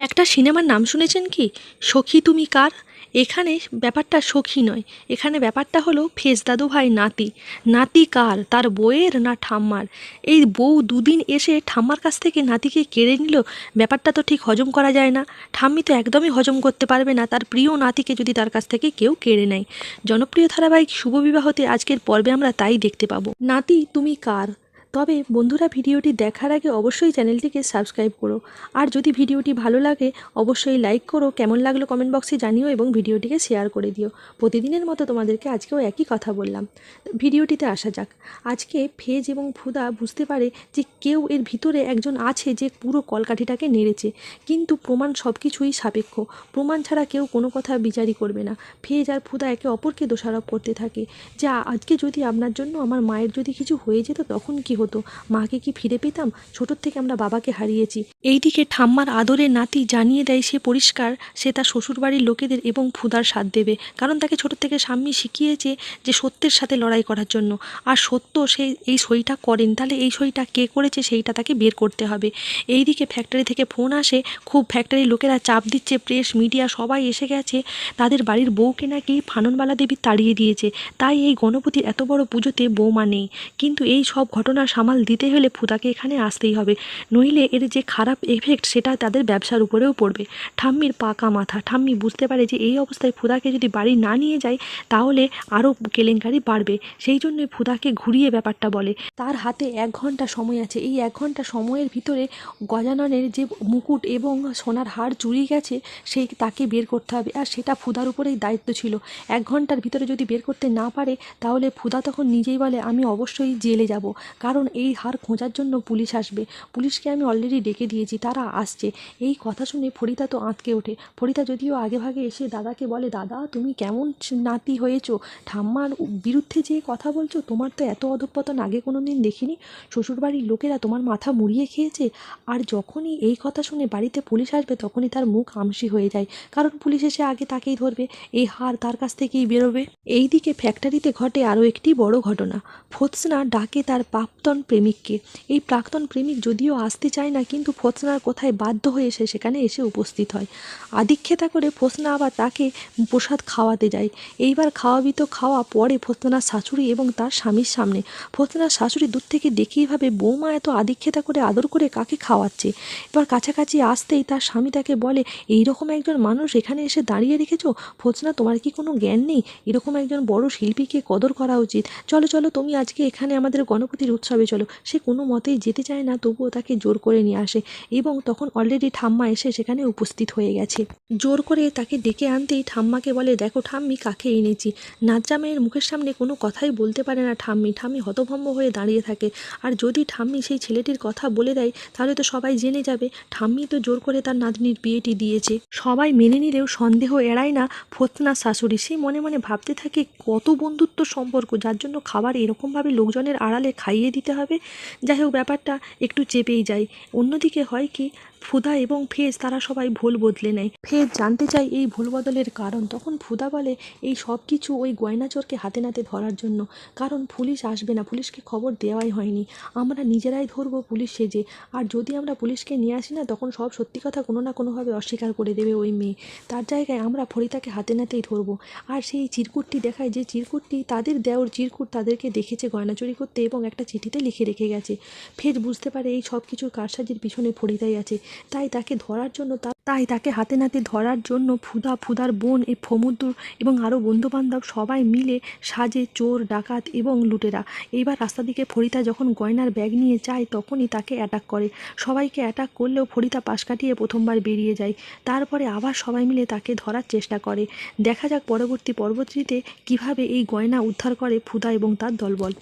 একটা সিনেমার নাম শুনেছেন কি? সখী তুমি কার? এখানে ব্যাপারটা সখী নয়। এখানে ব্যাপারটা হলো ফেস দাদু ভাই নাতি। নাতি কার? তার বউয়ের না ঠাম্মার? এই বউ দুদিন এসে ঠাম্মার কাছ থেকে নাতিকে কেড়ে নিল, ব্যাপারটা তো ঠিক হজম করা যায় না। ঠাম্মি তো একদমই হজম করতে পারবে না, তার প্রিয় নাতিকে যদি তার কাছ থেকে কেউ কেড়ে নেয়। জনপ্রিয় ধারাবাহিক শুভ বিবাহতে আজকের পর্বে আমরা তাই দেখতে পাবো। নাতি তুমি কার? তবে বন্ধুরা ভিডিওটি দেখার আগে অবশ্যই চ্যানেলটিকে সাবস্ক্রাইব করো। আর যদি ভিডিওটি ভালো লাগে, অবশ্যই লাইক করো, কেমন লাগল কমেন্ট বক্সে জানিও এবং ভিডিওটিকে শেয়ার করে দিও। প্রতিদিনের মতো তোমাদেরকে আজকেও একই কথা বললাম। ভিডিওটিতে আসা যাক। আজকে ফেজ এবং ফুদা বুঝতে পারে যে কেউ এর ভিতরে একজন আছে যে পুরো কলকাঠিটাকে নেড়েছে। কিন্তু প্রমাণ সব কিছুই সাপেক্ষ। প্রমাণ ছাড়া কেউ কোনো কথা বিচারই করবে না। ফেজ আর ফুদা একে অপরকে দোষারোপ করতে থাকে। যা আজকে যদি আপনার জন্য আমার মায়ের যদি কিছু হয়ে যেত তখন কি হতো। মাকে কি ফিরে পেতাম? ছোটোর থেকে আমরা বাবাকে হারিয়েছি। এইদিকে ঠাম্মার আদরের নাতি জানিয়ে দেয় সে পরিষ্কার, সে তার শ্বশুরবাড়ির লোকেদের এবং ফুদার সাথ দেবে। কারণ তাকে ছোটোর থেকে স্বামী শিখিয়েছে যে সত্যের সাথে লড়াই করার জন্য। আর সত্য সে এই সইটা করেন, তাহলে এই সইটা কে করেছে সেইটা তাকে বের করতে হবে। এইদিকে ফ্যাক্টরি থেকে ফোন আসে, খুব ফ্যাক্টরির লোকেরা চাপ দিচ্ছে প্রেস মিডিয়া সবাই এসে গেছে। তাদের বাড়ির বউকে নাকি ফাননবালা দেবী তাড়িয়ে দিয়েছে। তাই এই গণপতির এত বড় পুজোতে বৌমা নেই। কিন্তু এই সব ঘটনা সামাল দিতে হলে ফুদাকে এখানে আসতেই হবে। নইলে এর যে খারাপ এফেক্ট সেটা তাদের ব্যবসার উপরেও পড়বে। ঠাম্মির পাকা মাথা। ঠাম্মি বুঝতে পারে যে এই অবস্থায় ফুদাকে যদি বাড়ি না নিয়ে যায়, তাহলে আরও কেলেঙ্কারি বাড়বে। সেই জন্য ফুদাকে ঘুরিয়ে ব্যাপারটা বলে। তার হাতে এক ঘণ্টা সময় আছে। এই এক ঘণ্টা সময়ের ভিতরে গজাননের যে মুকুট এবং সোনার হার চুরি গেছে, সেই তাকে বের করতে হবে। আর সেটা ফুদার উপরেই দায়িত্ব ছিল। এক ঘণ্টার ভিতরে যদি বের করতে না পারে, তাহলে ফুদা তখন নিজেই বলে, আমি অবশ্যই জেলে যাব। কারণ এই হার খোঁজার জন্য পুলিশ আসবে। পুলিশকে আমি অলরেডি ডেকে দিয়েছি, তারা আসছে। এই কথা শুনে ফরিদা তো আঁতকে ওঠে। ফরিদা যদিও আগে ভাগে এসে দাদাকে বলে, দাদা, তুমি কেমন নাতি হয়েছো? ঠাম্মার বিরুদ্ধে যে কথা বলছো, তোমার তো এত অধঃপতন আগে কোনো দিন দেখিনি। শ্বশুরবাড়ির লোকেরা তোমার মাথা মুড়িয়ে খেয়েছে। আর যখনই এই কথা শুনে বাড়িতে পুলিশ আসবে, তখনই তার মুখ আমসি হয়ে যায়। কারণ পুলিশ এসে আগে তাকেই ধরবে। এই হার তার কাছ থেকেই বেরোবে। এইদিকে ফ্যাক্টরিতে ঘটে আরও একটি বড় ঘটনা। ফোৎসনা ডাকে তার প্রাক্তন প্রেমিককে। এই প্রাক্তন প্রেমিক যদিও আসতে চায় না, কিন্তু ফোৎসনার কোথায় বাধ্য হয়ে সে সেখানে এসে উপস্থিত হয়। আদিক্ষেতা করে ফোৎসনা আবার তাকে প্রসাদ খাওয়াতে যায়। এইবার খাওয়াবি তো খাওয়া পরে ফোৎসনার শাশুড়ি এবং তার স্বামীর সামনে। ফোৎসনার শাশুড়ি দূর থেকে দেখেই ভাবে বৌমা এত আদিক্ষেতা করে আদর করে কাকে খাওয়াচ্ছে? এবার কাছাকাছি আসতেই তার স্বামী তাকে বলে এই রকম একজন মানুষ এখানে এসে দাঁড়িয়ে রেখেছো? ফোৎসনা তোমার কি কোনো জ্ঞান নেই? এরকম একজন বড় শিল্পীকে কদর করা উচিত। চলো চলো, তুমি আজকে এখানে আমাদের গণপতির উৎসবে চলো। সে কোনো মতেই যেতে চায় না, তবুও তাকে জোর করে নিয়ে আসে এবং তখন অলরেডি ঠাম্মা এসে সেখানে উপস্থিত হয়ে গেছে। জোর করে তাকে ডেকে আনতেই ঠাম্মাকে বলে, দেখো ঠাম্মি, কাকে এনেছি? নাজ্জামের মুখের সামনে কোনো কথাই বলতে পারে না ঠাম্মি। ঠাম্মি হতভম্ব হয়ে দাঁড়িয়ে থাকে। আর যদি ঠাম্মি সেই ছেলেটির কথা বলে দেয়, তাহলে তো সবাই জেনে যাবে, ঠাম্মি তো জোর করে তার নাতনির বিয়েটি দিয়েছে। সবাই মেনে নিলেও সন্দেহ এড়ায় না ফোতনার শাশুড়ি। সে মনে মনে ভাবতে থাকে, কত বন্ধুত্ব সম্পর্ক, যার জন্য খাবার এরকমভাবে লোকজনের আড়ালে খাইয়ে দিতে হবে। যাই হোক, ব্যাপারটা একটু চেপেই যায় অন্যদিকে হয় কি, ফুদা এবং ফেজ তারা সবাই ভুল বদলে নেয়। ফেজ জানতে চায় এই ভুল বদলের কারণ। তখন ফুদা বলে, এই সব কিছু ওই গয়নাচোরকে হাতে নাতে ধরার জন্য। কারণ পুলিশ আসবে না, পুলিশকে খবর দেওয়াই হয়নি। আমরা নিজেরাই ধরবো পুলিশ সেজে। আর যদি আমরা পুলিশকে নিয়ে আসি না, তখন সব সত্যি কথা কোনো না কোনোভাবে অস্বীকার করে দেবে ওই মেয়ে। তার জায়গায় আমরা ফরিতাকে হাতে নাতেই ধরবো। আর সেই চিরকুটটি দেখায় যে চিরকুটটি তাদের দেওর চিরকুট তাদেরকে দেখেছে গয়না চুরি করতে এবং একটা চিঠিতে লিখে রেখে গেছে। ফের বুঝতে পারে এই সব কিছুর কারসাজির পিছনে ফরিদাই আছে। তাই তাকে ধরার জন্য তাই তাকে হাতে নাতে ধরার জন্য ফুদা, ফুদার বোন, এই ফমুদ্র এবং আরও বন্ধুবান্ধব সবাই মিলে সাজে চোর, ডাকাত এবং লুটেরা। এইবার রাস্তা দিকে ফরিদা যখন গয়নার ব্যাগ নিয়ে যায়, তখনই তাকে অ্যাটাক করে। সবাইকে অ্যাটাক করলেও ফরিদা পাশ কাটিয়ে প্রথমবার বেরিয়ে যায়। তারপরে আবার সবাই মিলে তাকে ধরার চেষ্টা করে। দেখা যাক পরবর্তী পরবর্তীতে কীভাবে এই গয়না উদ্ধার করে ফুদা এবং তার দলবল।